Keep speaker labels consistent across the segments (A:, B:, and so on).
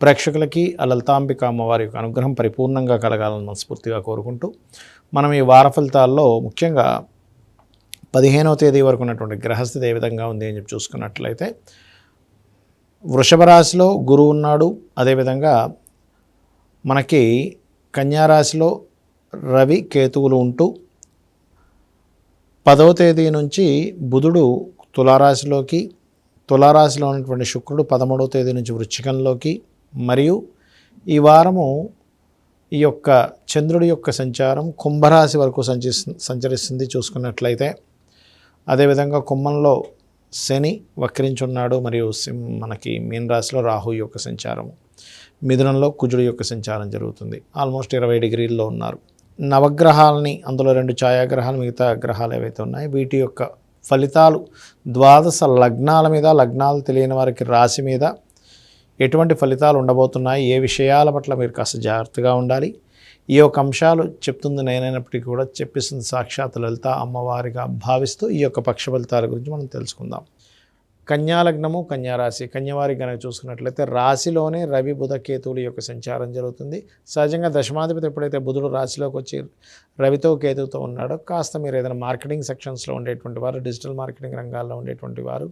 A: ప్రేక్షకులకి ఆ లలితాంబిక అమ్మవారి యొక్క అనుగ్రహం పరిపూర్ణంగా కలగాలని మనస్ఫూర్తిగా కోరుకుంటూ మనం ఈ వార ఫలితాల్లో ముఖ్యంగా పదిహేనవ తేదీ వరకు ఉన్నటువంటి గ్రహస్థితి ఏ విధంగా ఉంది అని చెప్పి చూసుకున్నట్లయితే వృషభ రాశిలో గురువు ఉన్నాడు. అదేవిధంగా మనకి కన్యారాశిలో రవి కేతువులు ఉంటూ పదవ తేదీ నుంచి బుధుడు తులారాశిలోకి తులారాశిలో ఉన్నటువంటి శుక్రుడు పదమూడవ తేదీ నుంచి వృశ్చికంలోకి మరియు ఈ వారము ఈ యొక్క చంద్రుడి యొక్క సంచారం కుంభరాశి వరకు సంచి సంచరిస్తుంది చూసుకున్నట్లయితే. అదేవిధంగా కుంభంలో శని వక్రించున్నాడు మరియు మనకి మీన రాశిలో రాహు యొక్క సంచారము. మిథునంలో కుజుడు యొక్క సంచారం జరుగుతుంది. ఆల్మోస్ట్ ఇరవై డిగ్రీల్లో ఉన్నారు. నవగ్రహాలని అందులో రెండు ఛాయాగ్రహాలు మిగతా గ్రహాలు ఏవైతే ఉన్నాయో వీటి యొక్క ఫలితాలు ద్వాదశ లగ్నాల మీద లగ్నాలు తెలియని వారికి రాశి మీద ఎటువంటి ఫలితాలు ఉండబోతున్నాయి? ఏ విషయాల పట్ల మీరు కాస్త జాగ్రత్తగా ఉండాలి? ఈ యొక్క అంశాలు చెప్తుంది నేనైనప్పటికీ కూడా చెప్పిస్తుంది సాక్షాత్ లలిత అమ్మవారిగా భావిస్తూ ఈ యొక్క పక్ష ఫలితాల గురించి మనం తెలుసుకుందాం. కన్యాలగ్నము కన్యారాశి కన్యవారి కనుక చూసుకున్నట్లయితే రాశిలోనే రవి బుధ కేతువుల యొక్క సంచారం జరుగుతుంది. సహజంగా దశమాధిపతి ఎప్పుడైతే బుధుడు రాశిలోకి వచ్చి రవితో కేతువుతో ఉన్నాడో కాస్త మీరు ఏదైనా మార్కెటింగ్ సెక్షన్స్లో ఉండేటువంటి వారు డిజిటల్ మార్కెటింగ్ రంగాల్లో ఉండేటువంటి వారు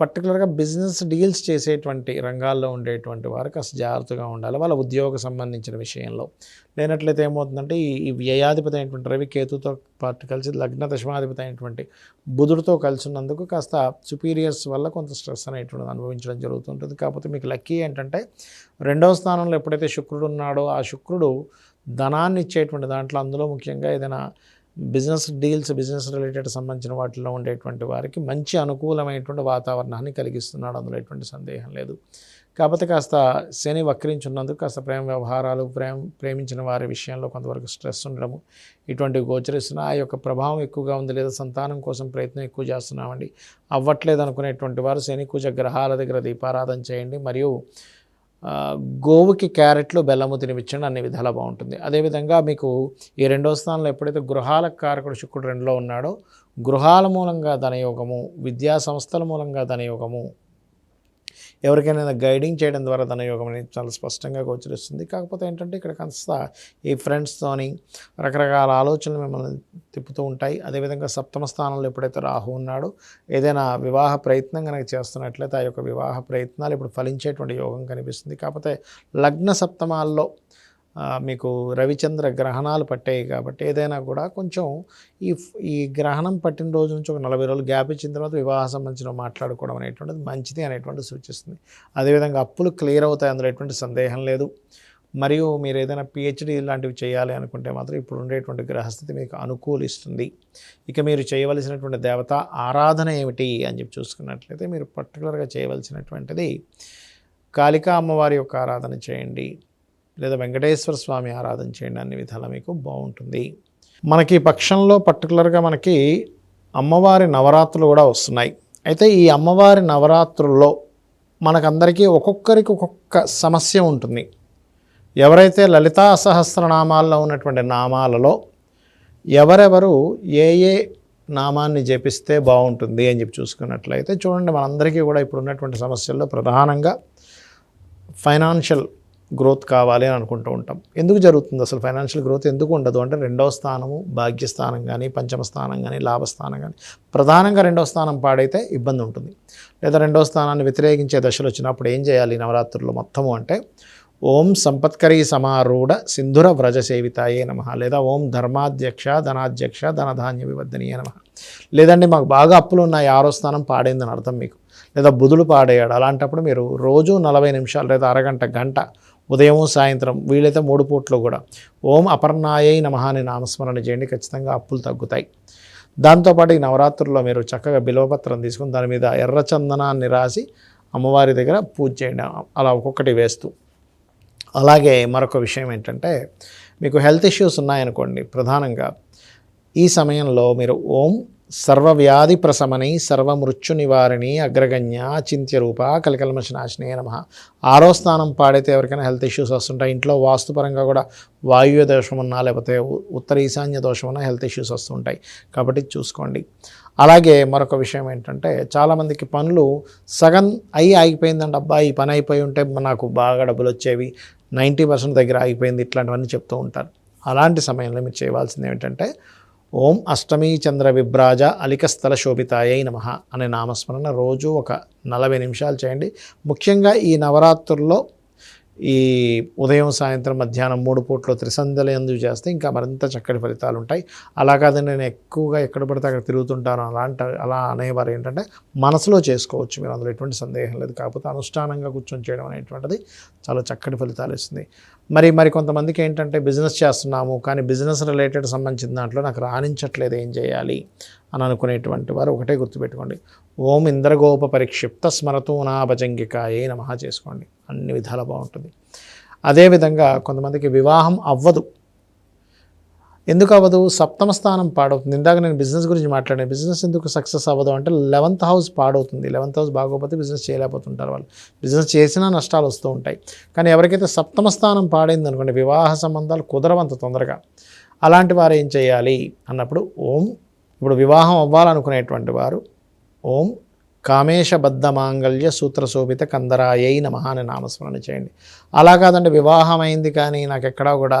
A: పర్టికులర్గా బిజినెస్ డీల్స్ చేసేటువంటి రంగాల్లో ఉండేటువంటి వారు కాస్త జాగ్రత్తగా ఉండాలి. వాళ్ళ ఉద్యోగ సంబంధించిన విషయంలో. లేనట్లయితే ఏమవుతుందంటే ఈ ఈ వ్యయాధిపతి అయినటువంటి రవి కేతుతో పాటు కలిసి లగ్న దశమాధిపతి అయినటువంటి బుధుడితో కలిసి ఉన్నందుకు కాస్త సుపీరియర్స్ వల్ల కొంత స్ట్రెస్ అనేటువంటిది అనుభవించడం జరుగుతుంటుంది. కాకపోతే మీకు లక్కీ ఏంటంటే రెండవ స్థానంలో ఎప్పుడైతే శుక్రుడు ఉన్నాడో ఆ శుక్రుడు ధనాన్ని ఇచ్చేటువంటి దాంట్లో అందులో ముఖ్యంగా ఏదైనా బిజినెస్ డీల్స్ బిజినెస్ రిలేటెడ్ సంబంధించిన వాటిలో ఉండేటువంటి వారికి మంచి అనుకూలమైనటువంటి వాతావరణాన్ని కలిగిస్తున్నాడు. అందులో ఎటువంటి సందేహం లేదు. కాకపోతే కాస్త శని వక్రించున్నందుకు కాస్త ప్రేమ వ్యవహారాలు ప్రేమ ప్రేమించిన వారి విషయంలో కొంతవరకు స్ట్రెస్ ఉండడము ఇటువంటివి గోచరిస్తున్న ఆ యొక్క ప్రభావం ఎక్కువగా ఉంది. లేదా సంతానం కోసం ప్రయత్నం ఎక్కువ చేస్తున్నామండి. అవ్వట్లేదు అనుకునేటువంటి వారు శని కుజ గ్రహాల దగ్గర దీపారాధన చేయండి. మరియు గోవుకి క్యారెట్లు బెల్లము తినిపించండి అన్ని విధాలా బాగుంటుంది. అదేవిధంగా మీకు ఈ రెండో స్థానంలో ఎప్పుడైతే గృహాల కారకుడు శుక్రుడు రెండులో ఉన్నాడో గృహాల మూలంగా ధనయోగము విద్యా సంస్థల మూలంగా ధనయోగము ఎవరికైనా గైడింగ్ చేయడం ద్వారా ధనయోగం అనేది చాలా స్పష్టంగా గోచరిస్తుంది. కాకపోతే ఏంటంటే ఇక్కడ కాస్త ఈ ఫ్రెండ్స్తోని రకరకాల ఆలోచనలు మిమ్మల్ని తిప్పుతూ ఉంటాయి. అదేవిధంగా సప్తమ స్థానంలో ఎప్పుడైతే రాహు ఉన్నాడో ఏదైనా వివాహ ప్రయత్నం కనుక చేస్తున్నట్లయితే ఆ యొక్క వివాహ ప్రయత్నాలు ఇప్పుడు ఫలించేటువంటి యోగం కనిపిస్తుంది. కాకపోతే లగ్న సప్తమాల్లో మీకు రవిచంద్ర గ్రహణాలు పట్టాయి కాబట్టి ఏదైనా కూడా కొంచెం ఈ ఈ గ్రహణం పట్టిన రోజు నుంచి ఒక నలభై రోజులు గ్యాప్ ఇచ్చిన తర్వాత వివాహ సంబంధించిన మాట్లాడుకోవడం అనేటువంటిది మంచిది అనేటువంటి సూచిస్తుంది. అదేవిధంగా అప్పులు క్లియర్ అవుతాయి అందులో ఎటువంటి సందేహం లేదు. మరియు మీరు ఏదైనా పిహెచ్డి లాంటివి చేయాలి అనుకుంటే మాత్రం ఇప్పుడు ఉండేటువంటి గ్రహస్థితి మీకు అనుకూలిస్తుంది. ఇక మీరు చేయవలసినటువంటి దేవత ఆరాధన ఏమిటి అని చెప్పి చూసుకున్నట్లయితే మీరు పర్టికులర్గా చేయవలసినటువంటిది కాళికా అమ్మవారి యొక్క ఆరాధన చేయండి. లేదా వెంకటేశ్వర స్వామి ఆరాధన చేయండి అన్ని విధాలా మీకు బాగుంటుంది. మనకి ఈ పక్షంలో పర్టికులర్గా మనకి అమ్మవారి నవరాత్రులు కూడా వస్తున్నాయి. అయితే ఈ అమ్మవారి నవరాత్రుల్లో మనకందరికీ ఒక్కొక్కరికి ఒక్కొక్క సమస్య ఉంటుంది. ఎవరైతే లలితా సహస్రనామాల్లో ఉన్నటువంటి నామాలలో ఎవరెవరు ఏ ఏ నామాన్ని జపిస్తే బాగుంటుంది అని చెప్పి చూసుకున్నట్లయితే చూడండి మనందరికీ కూడా ఇప్పుడు ఉన్నటువంటి సమస్యల్లో ప్రధానంగా ఫైనాన్షియల్ గ్రోత్ కావాలి అని అనుకుంటూ ఉంటాం. ఎందుకు జరుగుతుంది అసలు ఫైనాన్షియల్ గ్రోత్ ఎందుకు ఉండదు? అంటే రెండవ స్థానము భాగ్యస్థానం కానీ పంచమ స్థానం కానీ లాభస్థానం కానీ ప్రధానంగా రెండవ స్థానం పాడైతే ఇబ్బంది ఉంటుంది. లేదా రెండవ స్థానాన్ని వ్యతిరేకించే దశలు వచ్చినప్పుడు ఏం చేయాలి? నవరాత్రుల్లో మొత్తము అంటే ఓం సంపత్కరీ సమారూఢ సింధుర వ్రజ సేవితాయే నమ. లేదా ఓం ధర్మాధ్యక్ష ధనాధ్యక్ష ధనధాన్య వివర్ధనీయ నమ. లేదండి మాకు బాగా అప్పులు ఉన్నాయి ఆరో స్థానం పాడైందని అర్థం మీకు. లేదా బుధులు పాడేయాడు అలాంటప్పుడు మీరు రోజు నలభై నిమిషాలు లేదా అరగంట గంట ఉదయం సాయంత్రం వీలైతే మూడు పూట్లు కూడా. ఓం అపర్ణాయై నమః అని నామస్మరణ చేయండి. ఖచ్చితంగా అప్పులు తగ్గుతాయి. దాంతోపాటు ఈ నవరాత్రుల్లో మీరు చక్కగా బిల్వపత్రం తీసుకుని దాని మీద ఎర్ర చందనాన్ని రాసి అమ్మవారి దగ్గర పూజ చేయండి. అలా ఒక్కొక్కటి వేస్తూ. అలాగే మరొక విషయం ఏంటంటే మీకు హెల్త్ ఇష్యూస్ ఉన్నాయనుకోండి ప్రధానంగా ఈ సమయంలో మీరు ఓం సర్వవ్యాధి ప్రశమని సర్వమృత్యు నివారిణి అగ్రగణ్య అచింత్య రూప కలికల్మశనాశినే నమ. ఆరో స్థానం పాడైతే ఎవరికైనా హెల్త్ ఇష్యూస్ వస్తుంటాయి. ఇంట్లో వాస్తుపరంగా కూడా వాయువ్య దోషం ఉన్నా లేకపోతే ఉత్తర ఈశాన్య దోషం ఉన్నా హెల్త్ ఇష్యూస్ వస్తుంటాయి. కాబట్టి చూసుకోండి. అలాగే మరొక విషయం ఏంటంటే చాలామందికి పనులు సగం అయి ఆగిపోయిందండి. అబ్బా ఈ పని అయిపోయి ఉంటే నాకు బాగా డబ్బులు వచ్చేవి. నైంటీ పర్సెంట్ దగ్గర ఆగిపోయింది. ఇట్లాంటివన్నీ చెప్తూ ఉంటారు. అలాంటి సమయంలో మీరు చేయవలసింది ఏమిటంటే ఓం అష్టమీ చంద్ర విభ్రాజ అలికస్థల శోభితాయై నమ అనే నామస్మరణ రోజు ఒక నలభై నిమిషాలు చేయండి. ముఖ్యంగా ఈ నవరాత్రుల్లో ఈ ఉదయం సాయంత్రం మధ్యాహ్నం మూడు పూట్లో త్రిసంధ్యలు ఎందుకు చేస్తే ఇంకా మరింత చక్కటి ఫలితాలు ఉంటాయి. అలా కాదని నేను ఎక్కువగా ఎక్కడ పడితే అక్కడ తిరుగుతుంటాను. అలాంటి అలా అనేవారు ఏంటంటే మనసులో చేసుకోవచ్చు. మీరు అందులో ఎటువంటి సందేహం లేదు. కాకపోతే అనుష్ఠానంగా కూర్చొని చేయడం అనేటువంటిది చాలా చక్కటి ఫలితాలు ఇస్తుంది. మరి మరి కొంతమందికి ఏంటంటే బిజినెస్ చేస్తున్నాము కానీ బిజినెస్ రిలేటెడ్ సంబంధించిన దాంట్లో నాకు రాణించట్లేదు ఏం చేయాలి అని అనుకునేటువంటి వారు ఒకటే గుర్తుపెట్టుకోండి. ఓం ఇంద్రగోప పరిక్షిప్త స్మరతూ నా చేసుకోండి. అన్ని విధాలు బాగుంటుంది. అదేవిధంగా కొంతమందికి వివాహం అవ్వదు. ఎందుకు అవ్వదు? సప్తమ స్థానం పాడవుతుంది. ఇందాక నేను బిజినెస్ గురించి మాట్లాడాను. బిజినెస్ ఎందుకు సక్సెస్ అవ్వదు అంటే లెవెంత్ హౌస్ పాడవుతుంది. లెవెంత్ హౌస్ బాగోకపోతే బిజినెస్ చేయలేకపోతుంటారు వాళ్ళు. బిజినెస్ చేసినా నష్టాలు వస్తూ ఉంటాయి. కానీ ఎవరికైతే సప్తమ స్థానం పాడైంది అనుకోండి వివాహ సంబంధాలు కుదరవంత తొందరగా. అలాంటి వారు ఏం చేయాలి? అన్నప్పుడు ఓం ఇప్పుడు వివాహం అవ్వాలనుకునేటువంటి వారు ఓం కామేశబద్ధ మాంగళ్య సూత్ర శోభిత కందరాయై నమ అని నామస్మరణ చేయండి. అలా కాదండి వివాహం అయింది కానీ నాకు ఎక్కడా కూడా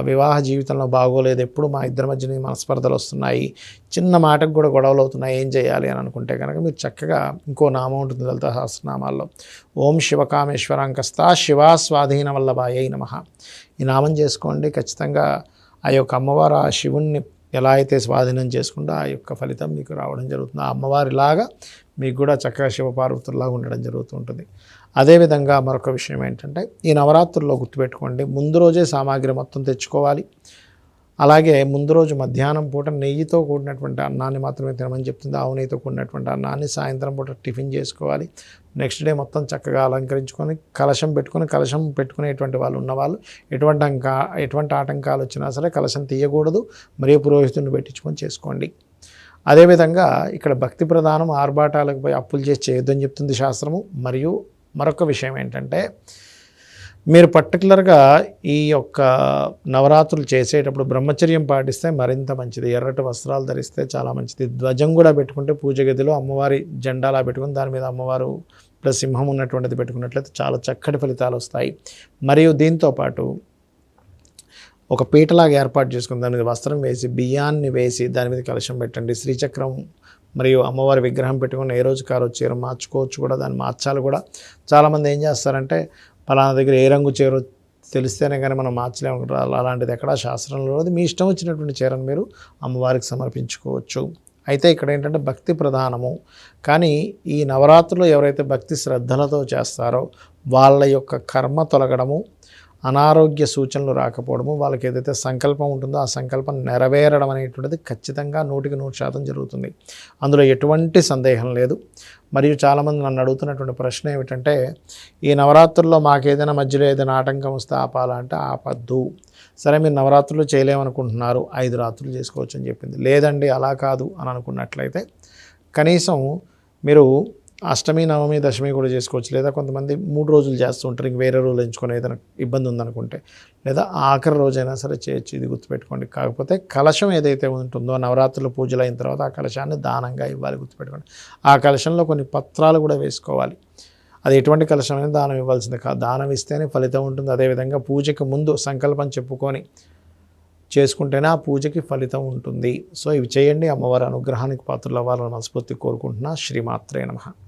A: వివాహ జీవితంలో బాగోలేదు. ఎప్పుడు మా ఇద్దరి మధ్యన మనస్పర్ధలు వస్తున్నాయి. చిన్న మాటకు కూడా గొడవలు అవుతున్నాయి. ఏం చేయాలి అని అనుకుంటే కనుక మీరు చక్కగా ఇంకో నామం ఉంటుంది లలిత సహస్రనామాల్లో. ఓం శివకామేశ్వరాంకస్తా శివా స్వాధీన వల్లభాయై నమ. ఈ నామం చేసుకోండి. ఖచ్చితంగా ఆ యొక్క అమ్మవారు ఆ శివుణ్ణి ఎలా అయితే స్వాధీనం చేసుకుంటే ఆ యొక్క ఫలితం మీకు రావడం జరుగుతుంది. ఆ అమ్మవారిలాగా మీకు కూడా చక్కగా శివపార్వతుల్లాగా ఉండడం జరుగుతూ ఉంటుంది. అదేవిధంగా మరొక విషయం ఏంటంటే ఈ నవరాత్రుల్లో గుర్తుపెట్టుకోండి. ముందు రోజే సామాగ్రి మొత్తం తెచ్చుకోవాలి. అలాగే ముందు రోజు మధ్యాహ్నం పూట నెయ్యితో కూడినటువంటి అన్నాన్ని మాత్రమే తినమని చెప్తుంది. ఆవు నెయ్యితో కూడినటువంటి అన్నాన్ని సాయంత్రం పూట టిఫిన్ చేసుకోవాలి. నెక్స్ట్ డే మొత్తం చక్కగా అలంకరించుకొని కలశం పెట్టుకొని కలశం పెట్టుకునేటువంటి వాళ్ళు ఉన్నవాళ్ళు. ఎటువంటి అంకా ఎటువంటి ఆటంకాలు వచ్చినా సరే కలశం తీయకూడదు. మరియు పురోహితుడిని పెట్టించుకొని చేసుకోండి. అదేవిధంగా ఇక్కడ భక్తి ప్రధానం ఆర్భాటాలకు పోయి అప్పులు చేసి చేయొద్దని చెప్తుంది శాస్త్రము. మరియు మరొక విషయం ఏంటంటే మీరు పర్టికులర్గా ఈ యొక్క నవరాత్రులు చేసేటప్పుడు బ్రహ్మచర్యం పాటిస్తే మరింత మంచిది. ఎర్రటి వస్త్రాలు ధరిస్తే చాలా మంచిది. ధ్వజం కూడా పెట్టుకుంటే పూజ గదిలో అమ్మవారి జెండాలా పెట్టుకుని దాని మీద అమ్మవారు ప్లస్ సింహం ఉన్నటువంటిది పెట్టుకున్నట్లయితే చాలా చక్కటి ఫలితాలు వస్తాయి. మరియు దీంతో పాటు ఒక పీటలాగా ఏర్పాటు చేసుకుని దాని మీద వస్త్రం వేసి బియ్యాన్ని వేసి దాని మీద కలశం పెట్టండి. శ్రీచక్రం మరియు అమ్మవారి విగ్రహం పెట్టుకుని ఏ రోజు కారు చీర మార్చుకోవచ్చు కూడా దాన్ని మార్చాలి కూడా. చాలామంది ఏం చేస్తారంటే పలానా దగ్గర ఏ రంగు చీర తెలిస్తేనే కానీ మనం మార్చలేము. అలా- అలాంటిది ఎక్కడా శాస్త్రంలో లేదు మీ ఇష్టం వచ్చినటువంటి చీరను మీరు అమ్మవారికి సమర్పించుకోవచ్చు. అయితే ఇక్కడ ఏంటంటే భక్తి ప్రధానము. కానీ ఈ నవరాత్రులు ఎవరైతే భక్తి శ్రద్ధలతో చేస్తారో వాళ్ళ యొక్క కర్మ తొలగడము అనారోగ్య సూచనలు రాకపోవడము వాళ్ళకి ఏదైతే సంకల్పం ఉంటుందో ఆ సంకల్పం నెరవేరడం అనేటువంటిది ఖచ్చితంగా నూటికి నూరు శాతం జరుగుతుంది. అందులో ఎటువంటి సందేహం లేదు. మరియు చాలామంది నన్ను అడుగుతున్నటువంటి ప్రశ్న ఏమిటంటే ఈ నవరాత్రుల్లో మాకు ఏదైనా మధ్యలో ఏదైనా ఆటంకం వస్తే ఆపాలంటే ఆపద్దు. సరే మీరు నవరాత్రులు చేయలేమనుకుంటున్నారు ఐదు రాత్రులు చేసుకోవచ్చు అని చెప్పింది. లేదండి అలా కాదు అని అనుకున్నట్లయితే కనీసం మీరు అష్టమి నవమి దశమి కూడా చేసుకోవచ్చు. లేదా కొంతమంది మూడు రోజులు చేస్తూ ఉంటారు. ఇంక వేరే రోజులు ఎంచుకొని ఏదైనా ఇబ్బంది ఉందనుకుంటే. లేదా ఆఖరి రోజైనా సరే చేయొచ్చు. ఇది గుర్తుపెట్టుకోండి. కాకపోతే కలశం ఏదైతే ఉంటుందో నవరాత్రులు పూజలు అయిన తర్వాత ఆ కలశాన్ని దానంగా ఇవ్వాలి గుర్తుపెట్టుకోండి. ఆ కలశంలో కొన్ని పత్రాలు కూడా వేసుకోవాలి. అది ఎటువంటి కలశమైనా దానం ఇవ్వాల్సింది కాదు దానం ఇస్తేనే ఫలితం ఉంటుంది. అదేవిధంగా పూజకి ముందు సంకల్పం చెప్పుకొని చేసుకుంటేనే ఆ పూజకి ఫలితం ఉంటుంది. సో ఇవి చేయండి. అమ్మవారి అనుగ్రహానికి పాత్రలు అవ్వాలని మనస్ఫూర్తి కోరుకుంటున్నా. శ్రీమాత్రే నమః.